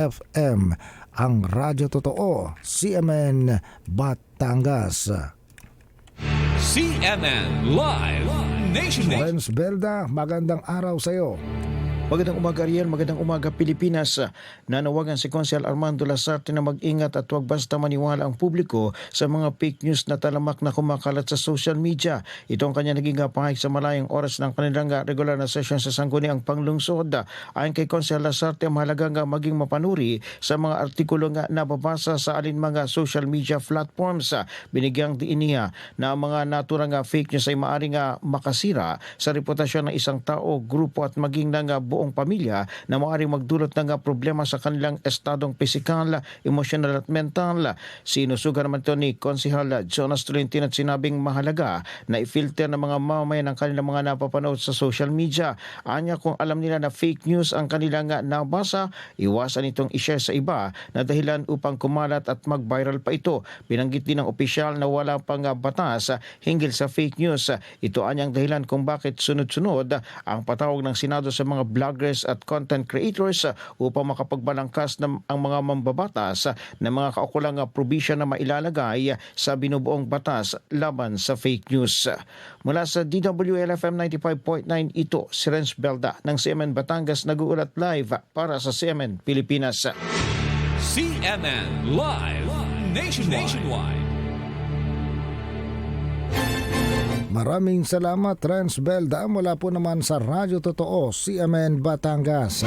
FM, ang Radyo Totoo, CMN Batangas. CNN Live Nationwide. Renz Belda, magandang araw sa iyo. Magandang umaga Ariel, magandang umaga Pilipinas. Nanawagan si Konsel Armando Lasarte na mag-ingat at huwag basta maniwala ang publiko sa mga fake news na talamak na kumakalat sa social media. Ito ang kanya naging pahayag sa malayang oras ng kanilang regular na session sa Sangguniang Panglungsod. Ayon kay Konsel Lasarte, mahalaga nga maging mapanuri sa mga artikulo nga nababasa sa alin mga social media platforms. Binigyang diin niya na mga naturang fake news ay maaaring nga makasira sa reputasyon ng isang tao, grupo at maging ng nga buong pamilya na maaaring magdulot ng problema sa kanilang estadong pisikal, emosyonal at mental. Sinusugan naman ito ni Konsihal Jonas Tolentino at sinabing mahalaga na i-filter ng mga mamayan ang kanilang mga napapanood sa social media. Anya kung alam nila na fake news ang kanilang nabasa, iwasan itong i-share sa iba na dahilan upang kumalat at mag-viral pa ito. Binanggit din ng opisyal na wala pang batas hinggil sa fake news. Ito anyang dahilan kung bakit sunod-sunod ang patawag ng Senado sa mga vloggers at content creators upang makapagbalangkas ng ang mga mambabatas ng mga kaukulang provision na mailalagay sa binubuong batas laban sa fake news. Mula sa DWLFM 95.9 ito si Renz Belda ng CMN Batangas nag-uulat live para sa CMN Pilipinas. CNN Live Nationwide. Maraming salamat Renz Belda mula po naman sa Radyo Totoo, CMN Batangas.